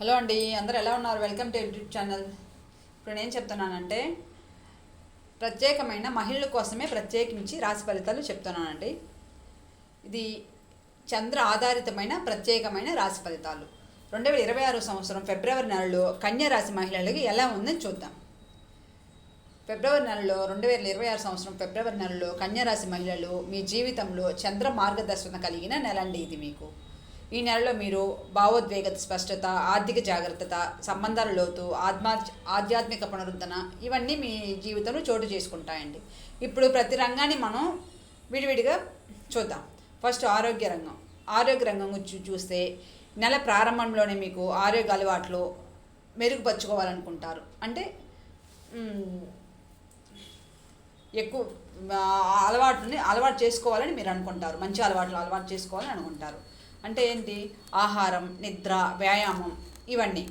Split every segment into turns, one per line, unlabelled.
Hello అండి అందరు ఎలా ఉన్నారు? Welcome to YouTube channel. ఇప్పుడు నేను చెప్తున్నానంటే ప్రత్యేకమైన మహిళల కోసమే ప్రత్యేకించి రాశి ఫలితాలు చెప్తున్నానండి. ఇది చంద్ర ఆధారితమైన ప్రత్యేకమైన రాశి ఫలితాలు. రెండు వేల ఇరవై ఆరు సంవత్సరం ఫిబ్రవరి నెలలో కన్యా రాశి మహిళలకి ఎలా ఉందని చూద్దాం. ఫిబ్రవరి నెలలో రెండు వేల ఇరవై ఆరు సంవత్సరం ఫిబ్రవరి నెలలో కన్యారాశి మహిళలు మీ జీవితంలో చంద్ర మార్గదర్శన కలిగిన నెల అండి ఇది మీకు. ఈ నెలలో మీరు భావోద్వేగ స్పష్టత ఆర్థిక జాగ్రత్తత సంబంధాల లోతు ఆత్మా ఆధ్యాత్మిక పునరుద్ధరణ ఇవన్నీ మీ జీవితంలో చోటు చేసుకుంటాయండి. ఇప్పుడు ప్రతి రంగాన్ని మనం విడివిడిగా చూద్దాం. ఫస్ట్ ఆరోగ్య రంగం. ఆరోగ్య రంగం గురించి చూస్తే నెల ప్రారంభంలోనే మీకు ఆరోగ్య అలవాట్లు మెరుగుపరుచుకోవాలనుకుంటారు. అంటే ఎక్కువ అలవాటుని అలవాటు చేసుకోవాలని మీరు అనుకుంటారు. మంచి అలవాట్లు అలవాటు చేసుకోవాలని అనుకుంటారు. అంటే ఏంటి? ఆహారం నిద్ర వ్యాయామం ఇవన్నీ.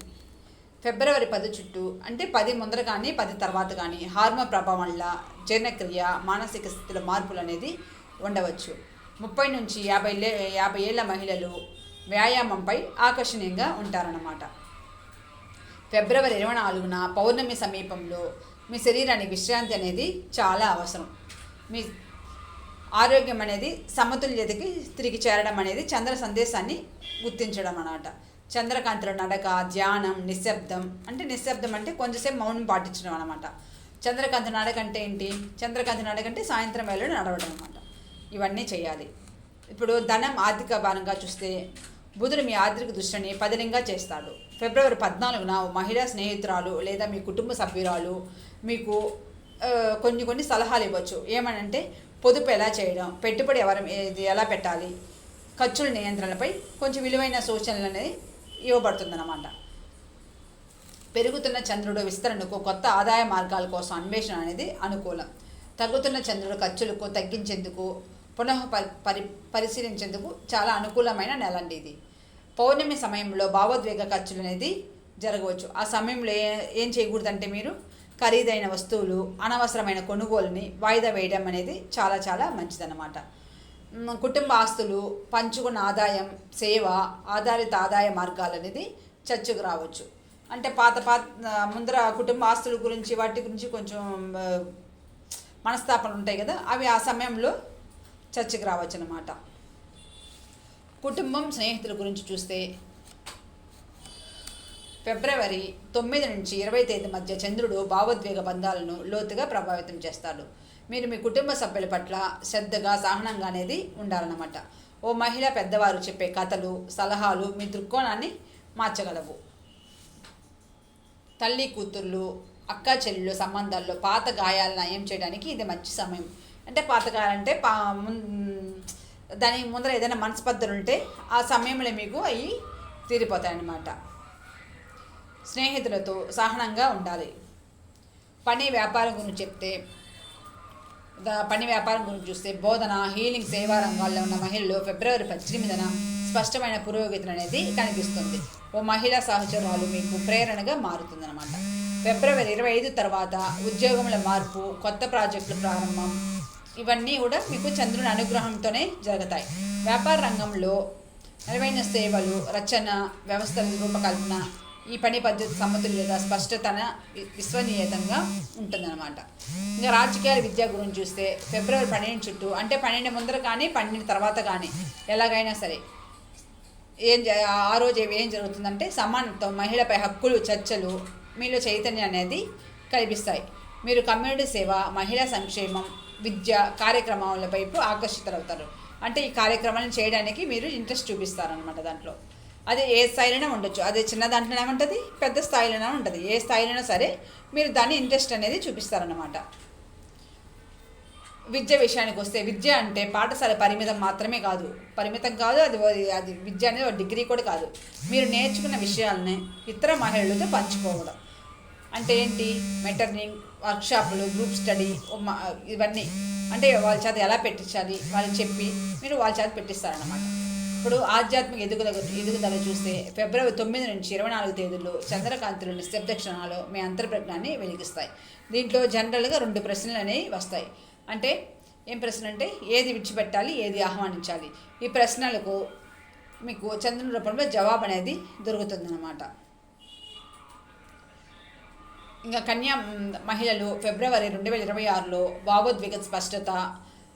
ఫిబ్రవరి పది చుట్టూ అంటే పది ముందర కానీ పది తర్వాత కానీ హార్మోన్ ప్రభావం వల్ల జీర్ణక్రియ మానసిక స్థితిలో మార్పులు అనేది ఉండవచ్చు. ముప్పై నుంచి యాభై లే యాభై ఏళ్ళ మహిళలు వ్యాయామంపై ఆకర్షణీయంగా ఉంటారన్నమాట. ఫిబ్రవరి ఇరవై నాలుగున పౌర్ణమి సమీపంలో మీ శరీరానికి విశ్రాంతి అనేది చాలా అవసరం. మీ ఆరోగ్యం అనేది సమతుల్యతకి తిరిగి చేరడం అనేది చంద్ర సందేశాన్ని గుర్తించడం అన్నమాట. చంద్రకాంతిలో నడక ధ్యానం నిశ్శబ్దం అంటే నిశ్శబ్దం అంటే కొంచెంసేపు మౌనం పాటించడం అనమాట చంద్రకాంతి నడక అంటే ఏంటి? చంద్రకాంతి నడక అంటే సాయంత్రం వేళ నడవడం అనమాట ఇవన్నీ చేయాలి. ఇప్పుడు ధనం ఆర్థిక భారంగా చూస్తే బుధుడు మీ ఆర్థిక దృష్టిని పదిలంగా చేస్తాడు. ఫిబ్రవరి పద్నాలుగున మహిళా స్నేహితురాలు లేదా మీ కుటుంబ సభ్యురాలు మీకు కొన్ని కొన్ని సలహాలు ఇవ్వచ్చు. ఏమనంటే పొదుపు ఎలా చేయడం పెట్టుబడి ఎవరు ఇది ఎలా పెట్టాలి ఖర్చుల నియంత్రణపై కొంచెం విలువైన సూచనలు అనేది ఇవ్వబడుతుందన్నమాట. పెరుగుతున్న చంద్రుడు విస్తరణకు కొత్త ఆదాయ మార్గాల కోసం అన్వేషణ అనేది అనుకూలం. తగ్గుతున్న చంద్రుడు ఖర్చులకు తగ్గించేందుకు పునః పరి పరి పరిశీలించేందుకు చాలా అనుకూలమైన నెల అండి ఇది. పౌర్ణమి సమయంలో భావోద్వేగ ఖర్చులు అనేది జరగవచ్చు. ఆ సమయంలో ఏ ఏం చేయకూడదంటే మీరు? ఖరీదైన వస్తువులు అనవసరమైన కొనుగోలుని వాయిదా వేయడం అనేది చాలా చాలా మంచిదన్నమాట. కుటుంబ ఆస్తులు పంచుకున్న ఆదాయం సేవ ఆధారిత ఆదాయ మార్గాలు అనేది చర్చకు రావచ్చు. అంటే పాత పాత ముందర కుటుంబ ఆస్తుల గురించి వాటి గురించి కొంచెం మనస్తాపనలు ఉంటాయి కదా అవి ఆ సమయంలో చర్చకు రావచ్చు అన్నమాట కుటుంబం స్నేహితుల గురించి చూస్తే ఫిబ్రవరి తొమ్మిది నుంచి ఇరవై తేదీ మధ్య చంద్రుడు భావోద్వేగ బంధాలను లోతుగా ప్రభావితం చేస్తాడు. మీరు మీ కుటుంబ సభ్యుల పట్ల శ్రద్ధగా సహనంగా అనేది ఉండాలన్నమాట. ఓ మహిళ పెద్దవారు చెప్పే కథలు సలహాలు మీ దృక్కోణాన్ని మార్చగలవు. తల్లి కూతుర్లు అక్క చెల్లెళ్ళు సంబంధాల్లో పాత గాయాలను నయం చేయడానికి ఇది మంచి సమయం. అంటే పాత గాయాలంటే పా ముం- దాని ముందర ఏదైనా మనస్పర్ధలు ఉంటే ఆ సమయంలో మీకు అవి తీరిపోతాయన్నమాట. స్నేహితులతో సహనంగా ఉండాలి. పని వ్యాపారం గురించి చెప్తే పని వ్యాపారం గురించి చూస్తే బోధన హీలింగ్ సేవా రంగాల్లో ఉన్న మహిళలు ఫిబ్రవరి పద్దెనిమిదిన స్పష్టమైన పురోగతి అనేది కనిపిస్తుంది. ఓ మహిళా సహచరాలు మీకు ప్రేరణగా మారుతుందన్నమాట. ఫిబ్రవరి ఇరవై ఐదు తర్వాత ఉద్యోగముల మార్పు కొత్త ప్రాజెక్టుల ప్రారంభం ఇవన్నీ కూడా మీకు చంద్రుని అనుగ్రహంతోనే జరుగుతాయి. వ్యాపార రంగంలో మెరుగైన సేవలు రచన వ్యవస్థల రూపకల్పన ఈ పని పద్ధతి సమతుల్యత స్పష్టతన విశ్వనీయతంగా ఉంటుందన్నమాట. ఇంకా రాజకీయాల విద్య గురించి చూస్తే ఫిబ్రవరి పన్నెండు చుట్టూ అంటే పన్నెండు ముందర కానీ పన్నెండు తర్వాత కానీ ఎలాగైనా సరే ఏం జ- ఆ రోజు ఏం- జరుగుతుందంటే సమానత్వం మహిళపై హక్కులు చర్చలు మీలో చైతన్యం అనేది కల్పిస్తాయి. మీరు కమ్యూనిటీ సేవ మహిళా సంక్షేమం విద్య కార్యక్రమాల వైపు ఆకర్షితులవుతారు. అంటే ఈ కార్యక్రమాలను చేయడానికి మీరు ఇంట్రెస్ట్ చూపిస్తారనమాట దాంట్లో. అది ఏ స్థాయిలోనే ఉండొచ్చు. అది చిన్న దాంట్లోనే ఉంటుంది పెద్ద స్థాయిలోనే ఉంటుంది. ఏ స్థాయిలోనే సరే మీరు దాన్ని ఇంట్రెస్ట్ అనేది చూపిస్తారన్నమాట. విద్య విషయానికి వస్తే విద్య అంటే పాఠశాల పరిమితం మాత్రమే కాదు. పరిమితం కాదు అది అది విద్య అనేది ఒక డిగ్రీ కూడా కాదు. మీరు నేర్చుకున్న విషయాలని ఇతర మహిళలతో పంచుకోవడం. అంటే ఏంటి? మెటర్నింగ్ వర్క్షాపులు గ్రూప్ స్టడీ ఇవన్నీ. అంటే వాళ్ళ చేత ఎలా పెట్టించాలి? వాళ్ళకి చెప్పి మీరు వాళ్ళ చేత పెట్టిస్తారన్నమాట. ఇప్పుడు ఆధ్యాత్మిక ఎదుగుదల ఎదుగుదల చూస్తే ఫిబ్రవరి తొమ్మిది నుంచి ఇరవై నాలుగు తేదీల్లో చంద్రకాంతులు నిశ్శబ్ద క్షణాలు మీ అంతర్ప్రజ్ఞాన్ని వెలిగిస్తాయి. దీంట్లో జనరల్గా రెండు ప్రశ్నలు అనేవి వస్తాయి. అంటే ఏం ప్రశ్న అంటే ఏది విడిచిపెట్టాలి ఏది ఆహ్వానించాలి? ఈ ప్రశ్నలకు మీకు చంద్రుని రూపంలో జవాబు అనేది దొరుకుతుందన్నమాట. ఇంకా కన్యా మహిళలు ఫిబ్రవరి రెండు వేల ఇరవై ఆరులో భావోద్వేగ స్పష్టత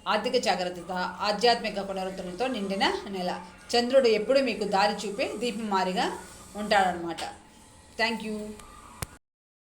ఆర్థిక జాగ్రత్త ఆధ్యాత్మిక పునరుద్ధరణతో నిండిన నెల. చంద్రుడు ఎప్పుడూ మీకు దారి చూపే దీపం మారిగా ఉంటాడనమాట థ్యాంక్ యూ